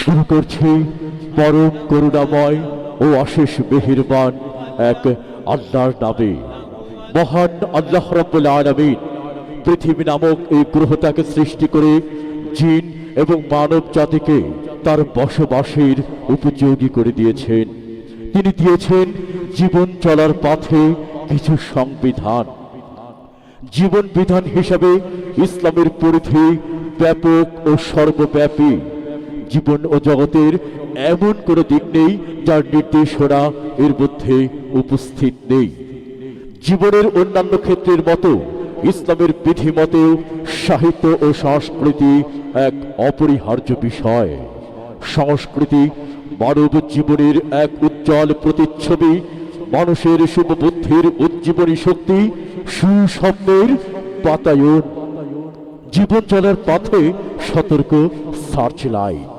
শুরু করছি পরম করুণাময় ও অশেষ মেহেরবান এক আল্লাহর নামে। মহান আল্লাহ রাব্বুল আলামিন পৃথিবী নামক এই গ্রহটাকে সৃষ্টি করে জিন এবং মানব জাতিকে তার বসবাসের উপযোগী করে দিয়েছেন। তিনি দিয়েছেন জীবন চলার পথে কিছু সংবিধান। জীবন বিধান হিসাবে ইসলামের পরিধি ব্যাপক ও সর্বব্যাপী। জীবন ও জগতের এমন কোনো দিক নেই যার নির্দেশনা এর মধ্যে উপস্থিত নেই। জীবনের অন্যান্য ক্ষেত্রের মতো ইসলামের বিধিমতেও সাহিত্য ও সংস্কৃতি এক অপরিহার্য বিষয়। সংস্কৃতি মানব জীবনের এক উজ্জ্বল প্রতিচ্ছবি মানুষের শুভ বুদ্ধির উজ্জীবনী শক্তি সুস্বপ্নের বাতায়ন। জীবন চলার পথে সতর্ক সার্চ লাইট।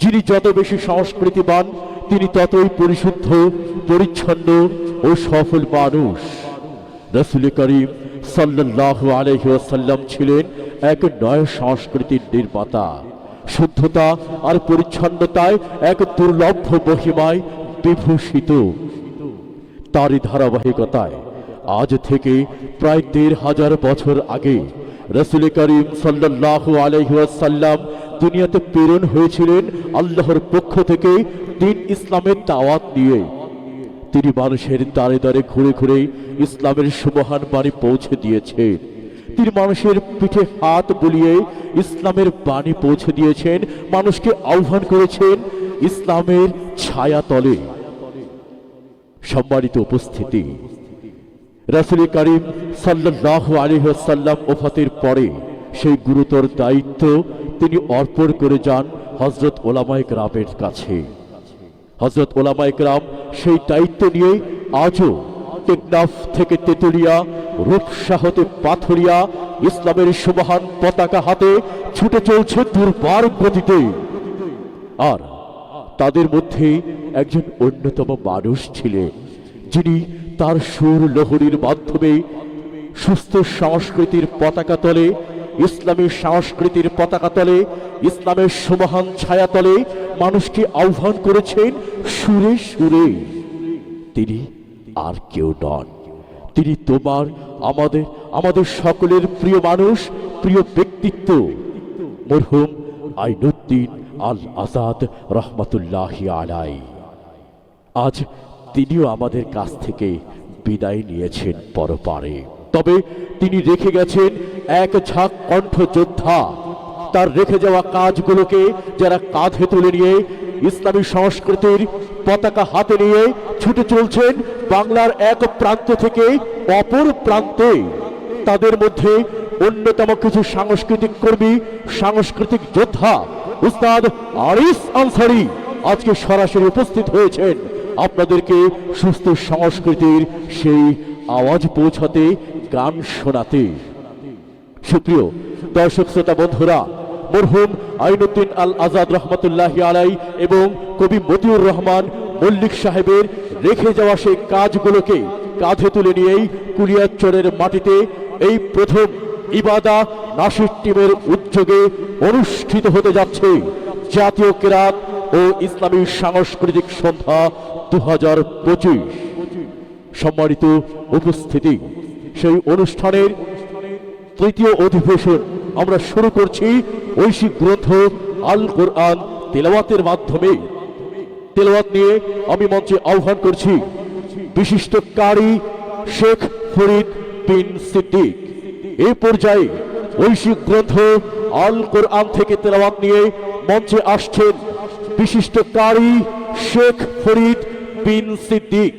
যিনি যত বেশি সংস্কৃতিবান, তিনি ততই পরিশুদ্ধ, পরিচ্ছন্ন ও সফল মানুষ। রসুল করিম সাল্লাহ আলহিসাল্লাম ছিলেন এক নয় সংস্কৃতির নির্মাতা। শুদ্ধতা আর পরিচ্ছন্নতায় এক দুর্লভ মহিমায় বিভূষিত। তারই ধারাবাহিকতায়। আজ থেকে প্রায় দেড় হাজার বছর আগে রসুল করিম সাল্লাহ আলহিসাল্লাম দুনিয়াতে প্রেরণ হয়েছিলেন আল্লাহর পক্ষ থেকে দিন ইসলামের দাওয়াত নিয়ে। তিনি মানুষের দ্বারে দ্বারে ঘুরে ঘুরে ইসলামের সুবহান বাণী পৌঁছে দিয়েছেন তিনি মানুষের পিঠে হাত বুলিয়ে ইসলামের বাণী পৌঁছে দিয়েছেন, মানুষকে আহ্বান করেছেন ইসলামের ছায়া তলে সম্মানিত উপস্থিতি। রাসুল করিম সাল্লাহ আলিহাসাল্লাম ওফাতের পরে সেই গুরুতর দায়িত্ব তিনি অর্পণ করে যান হজরত ওলামায়ক রামের কাছে। হজরত ওলামায়ক রাম সেই দায়িত্ব নিয়ে আজও টেকনাফ থেকে তেতুলিয়া, রূপসা হতে পাথরিয়া, ইসলামের সুমহান পতাকা হাতে ছুটে চলছে দুর্বার গতিতে। আর তাদের মধ্যে একজন অন্যতম মানুষ ছিলেন, যিনি তার সুর লহরীর মাধ্যমে সুস্থ সংস্কৃতির পতাকা তলে, ইসলামী সংস্কৃতির পতাকা তলে, ইসলামের সুমহান ছায়াতলে মানুষকে আহ্বান করেছেন সুরে সুরে। তিনি আর কেউ নন। তিনি তোমার, আমাদের আমাদের সকলের প্রিয় মানুষ, প্রিয় ব্যক্তিত্ব। মরহুম আইনুদ্দিন আল আজাদ রহমতুল্লাহ আলাই আজ তিনিও আমাদের কাছ থেকে বিদায় নিয়েছেন পরপারে। তবে তিনি রেখে গেছেন এক ঝাঁক কণ্ঠ যোদ্ধা তার রেখে যাওয়া কাজগুলোকে যারা কাঁধে তুলে নিয়ে ইসলামী সংস্কৃতির পতাকা হাতে নিয়ে ছুটে চলছেন বাংলার এক প্রান্ত থেকে অপর প্রান্তে। তাদের মধ্যে অন্যতম কিছু সাংস্কৃতিক কর্মী, সাংস্কৃতিক যোদ্ধা উস্তাদ আরিস আনসারি আজকে সরাসরি উপস্থিত হয়েছেন। আপনাদেরকে সুস্থ সংস্কৃতির সেই আওয়াজ পৌঁছাতে, গান শোনাতে। সুপ্রিয় দর্শক, শ্রোতা, বন্ধুরা, মরহুম আইনুদ্দিন আল আজাদ রহমতুল্লাহ আলাই এবং কবি মতিউর রহমান মল্লিক সাহেবের রেখে যাওয়া সেই কাজগুলোকে কাঁধে তুলে নিয়েই কুলিয়াচরের মাটিতে এই প্রথম ইবাদা নাসির টিমের উদ্যোগে অনুষ্ঠিত হতে যাচ্ছে জাতীয় কেরাত ও ইসলামী সাংস্কৃতিক সন্ধ্যা দু হাজার পঁচিশ। সম্মানিত উপস্থিতি, সেই অনুষ্ঠানের তৃতীয় অধিবেশন আমরা শুরু করছি ঐশিক গ্রন্থ আল কোরআন তেলাওয়াতের মাধ্যমে। তেলাওয়াত নিয়ে আমি মঞ্চে আহ্বান করছি বিশিষ্ট কারি শেখ ফরিদ বিন সিদ্দিক। এই পর্যায়ে ঐশিক গ্রন্থ আল কোরআন থেকে তেলাওয়াত নিয়ে মঞ্চে আসছেন বিশিষ্ট কারি শেখ ফরিদ বিন সিদ্দিক।